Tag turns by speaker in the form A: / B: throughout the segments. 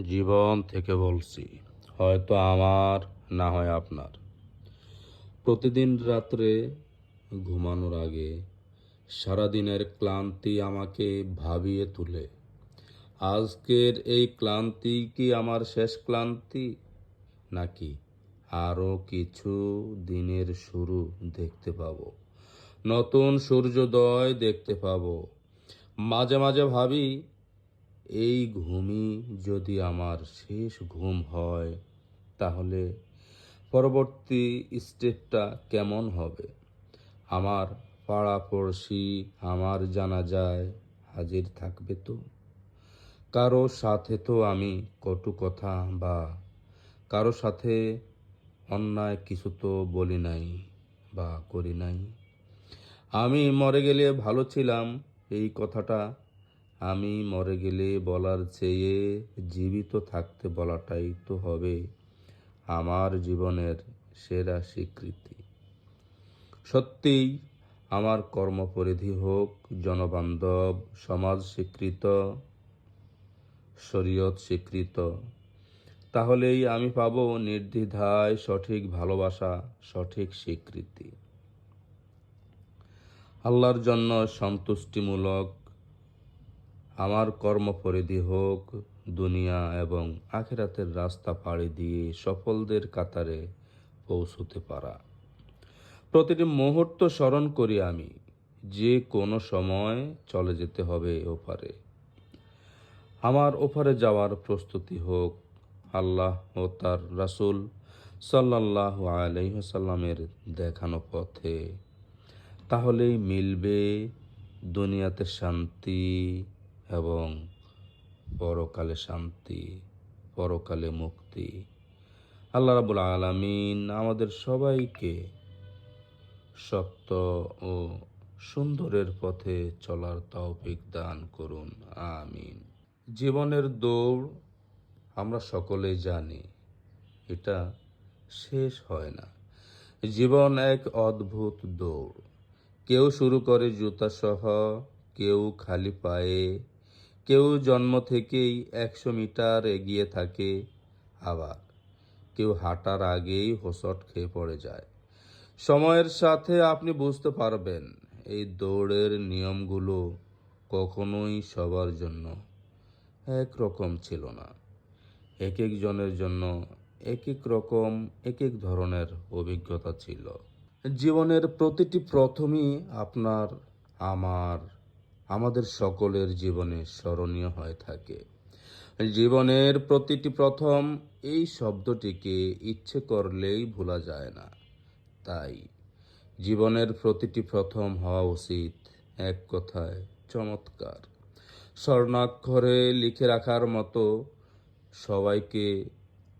A: জীবন থেকে বলছি, হয়তো আমার, না হয় আপনার। প্রতিদিন রাত্রে ঘুমানোর আগে সারাদিনের ক্লান্তি আমাকে ভাবিয়ে তুলে। আজকের এই ক্লান্তি কি আমার শেষ ক্লান্তি? নাকি আরও কিছু দিনের শুরু দেখতে পাবো? নতুন সূর্যোদয় দেখতে পাবো। মাঝে মাঝে ভাবি এই ঘুমই যদি আমার শেষ ঘুম হয়, তাহলে পরবর্তী স্টেপটা কেমন হবে? আমার পাড়াপড়শি আমার জানা যায় হাজির থাকবে তো। কারও সাথে তো আমি কটু কথা বা কারও সাথে অন্যায় কিছু তো বলি নাই বা করি নাই। আমি মরে গেলে ভালো ছিলাম, এই কথাটা আমি মরে গেলে বলার চেয়ে জীবিত থাকতে বলাটাই তো হবে আমার জীবনের সেরা স্বীকৃতি। সত্যিই আমার কর্মপরিধি হোক, জনবান্ধব, সমাজ স্বীকৃত, শরীয়ত স্বীকৃত, তাহলেই আমি পাব নির্দ্বিধায় সঠিক ভালোবাসা, সঠিক স্বীকৃতি। আল্লাহর জন্য সন্তুষ্টিমূলক আমার কর্মপরিধি হোক, দুনিয়া এবং আখেরাতের রাস্তা পাড়ি দিয়ে সফলদের কাতারে পৌঁছতে পারা। প্রতিটি মুহূর্ত স্মরণ করি আমি, যে কোনো সময় চলে যেতে হবে ওপারে। আমার ওপারে যাওয়ার প্রস্তুতি হোক, আল্লাহ ও তার রাসূল সাল্লাহ আলহিহাসাল্লামের দেখানো পথে। তাহলেই মিলবে দুনিয়াতে শান্তি এবং পরকালে শান্তি, পরকালে মুক্তি। আল্লাহ রাবুল আলামিন আমাদের সবাইকে সত্য ও সুন্দরের পথে চলার তৌফিক দান করুন, আমিন। জীবনের দৌড় আমরা সকলেই জানি, এটা শেষ হয় না। জীবন এক অদ্ভুত দৌড়। কেউ শুরু করে জুতা সহ, কেউ খালি পায়ে কেউ জন্ম থেকেই একশো মিটার এগিয়ে থাকে আবার। কেউ হাঁটার আগেই হোসট খেয়ে পড়ে যায়। সময়ের সাথে আপনি বুঝতে পারবেন, এই দৌড়ের নিয়মগুলো কখনোই সবার জন্য এক রকম ছিল না। এক একজনের জন্য এক এক রকম, এক এক ধরনের অভিজ্ঞতা ছিল। জীবনের প্রতিটি প্রথমই আপনার, আমার আমাদের সকলের জীবনে স্মরণীয় হয়ে থাকে। জীবনের প্রতিটি প্রথম এই শব্দটিকে ইচ্ছে করলেই ভোলা যায় না। তাই জীবনের প্রতিটি প্রথম হওয়া উচিত এক কথায় চমৎকার। স্বর্ণাক্ষরে লিখে রাখার মতো সবাইকে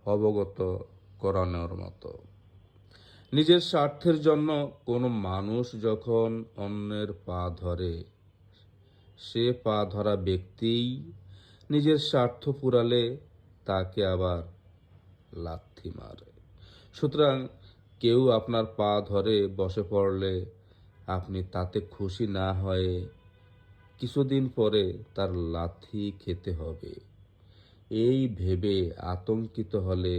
A: অবগত করানোর মতো। নিজের স্বার্থের জন্য কোনো মানুষ যখন অন্যের পা ধরে সে পা ধরা ব্যক্তিই নিজের স্বার্থ পুরালে তাকে আবার লাথি মারে। সুতরাং কেউ আপনার পা ধরে বসে পড়লে আপনি তাতে খুশি না হয়ে কিছুদিন পরে তার লাথি খেতে হবে। এই ভেবে আতঙ্কিত হলে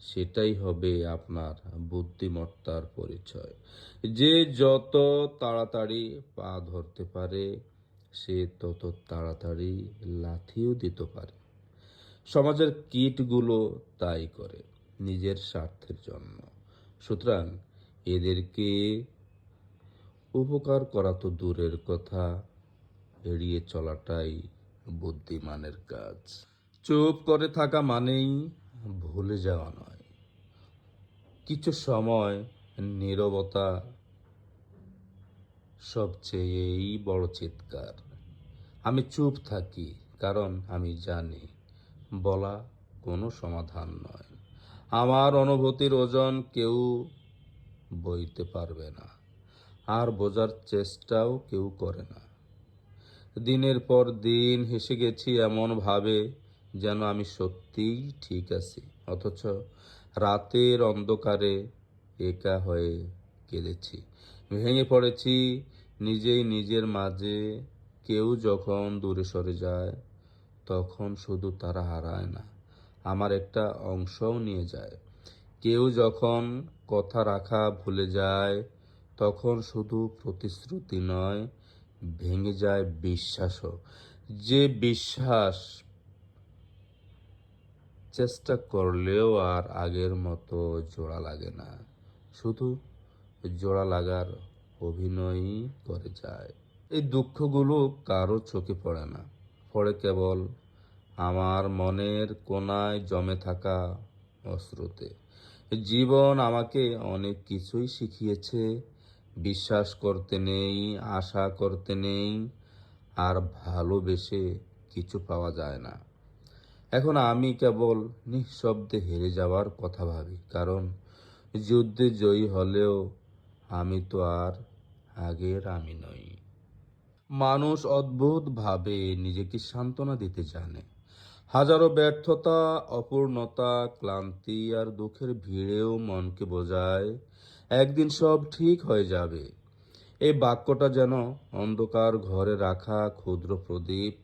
A: সেটাই হবে আপনার বুদ্ধিমত্তার পরিচয়। যে যত তাড়াতাড়ি পা ধরতে পারে সে তত তাড়াতাড়ি লাথিও দিতে পারে। সমাজের কীটগুলো তাই করে নিজের স্বার্থের জন্য। সুতরাং এদেরকে উপকার করা তো দূরের কথা, এড়িয়ে চলাটাই বুদ্ধিমানের কাজ। চুপ করে থাকা মানেই ভুলে যাওয়া নয়। কিছু সময় নীরবতা সবচেয়েই বড় চিৎকার। আমি চুপ থাকি, কারণ আমি জানি বলা কোনো সমাধান নয়। আমার অনুভূতির ওজন কেউ বইতে পারবে না, আর বোঝার চেষ্টাও কেউ করে না। দিনের পর দিন হেসে গেছি এমনভাবে যেন আমি সত্যিই ঠিক আছি, অথচ রাতের অন্ধকারে একা হয়ে কেঁদেছি। ভেঙে পড়েছি নিজেই নিজের মাঝে। কেউ যখন দূরে সরে যায়, তখন শুধু তারা হারায় না, আমার একটা অংশও নিয়ে যায়। কেউ যখন কথা রাখা ভুলে যায়, তখন শুধু প্রতিশ্রুতি নয়, ভেঙে যায় বিশ্বাসও। যে বিশ্বাস চেষ্টা করলেও আর আগের মতো জোড়া লাগে না, শুধু জোড়া লাগার অভিনয়ই করে যায়। এই দুঃখগুলো কারও চোখে পড়ে না। পড়ে কেবল আমার মনের কোনায় জমে থাকা অশ্রুতে জীবন আমাকে অনেক কিছুই শিখিয়েছে। বিশ্বাস করতে নেই, আশা করতে নেই, আর ভালোবেসে কিছু পাওয়া যায় না। এখন আমি কেবল নিঃশব্দে হেরে যাওয়ার কথা ভাবি, কারণ যুদ্ধে জয়ী হলেও আমি তো আর আগের আমি নই। মানুষ অদ্ভুতভাবে নিজেকে সান্ত্বনা দিতে জানে। হাজারো ব্যর্থতা, অপূর্ণতা, ক্লান্তি আর দুঃখের ভিড়েও মনকে বোঝায়, একদিন সব ঠিক হয়ে যাবে। এই বাক্যটা যেন অন্ধকার ঘরে রাখা ক্ষুদ্র প্রদীপ,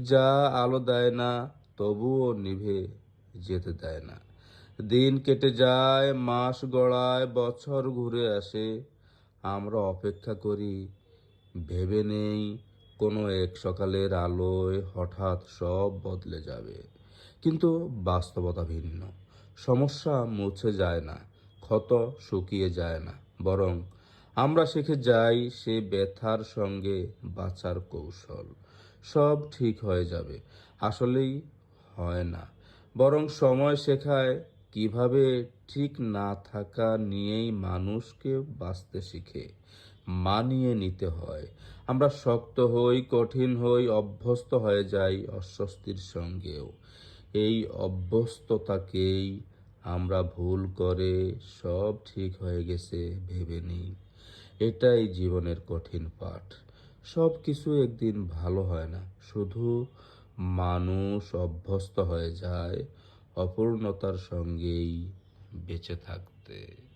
A: যা আলো দেয় না, তবুও নিভে যেতে দেয় না। দিন কেটে যায়, মাস গড়ায়, বছর ঘুরে আসে। আমরা অপেক্ষা করি, ভেবে নেই, কোনো এক সকালের আলোয় হঠাৎ সব বদলে যাবে। কিন্তু বাস্তবতা ভিন্ন। সমস্যা মুছে যায় না, ক্ষত শুকিয়ে যায় না, বরং আমরা শিখে যাই সে ব্যথার সঙ্গে বাঁচার কৌশল। সব ঠিক হয়ে যাবে, আসলেই হয় না। বরং সময় শেখায় কীভাবে ঠিক না থাকা নিয়েই মানুষকে বাঁচতে শিখে, মানিয়ে নিতে হয়। আমরা শক্ত হই, কঠিন হই, অভ্যস্ত হয়ে যাই অস্বস্তির সঙ্গেও। এই অভ্যস্ততাকেই আমরা ভুল করে সব ঠিক হয়ে গেছে ভেবে নিই। এটাই জীবনের কঠিন পাঠ। সব কিছু একদিন ভালো হয় না। শুধু মানুষ অভ্যস্ত হয়ে যায় অপূর্ণতার সঙ্গেই বেঁচে থাকতে।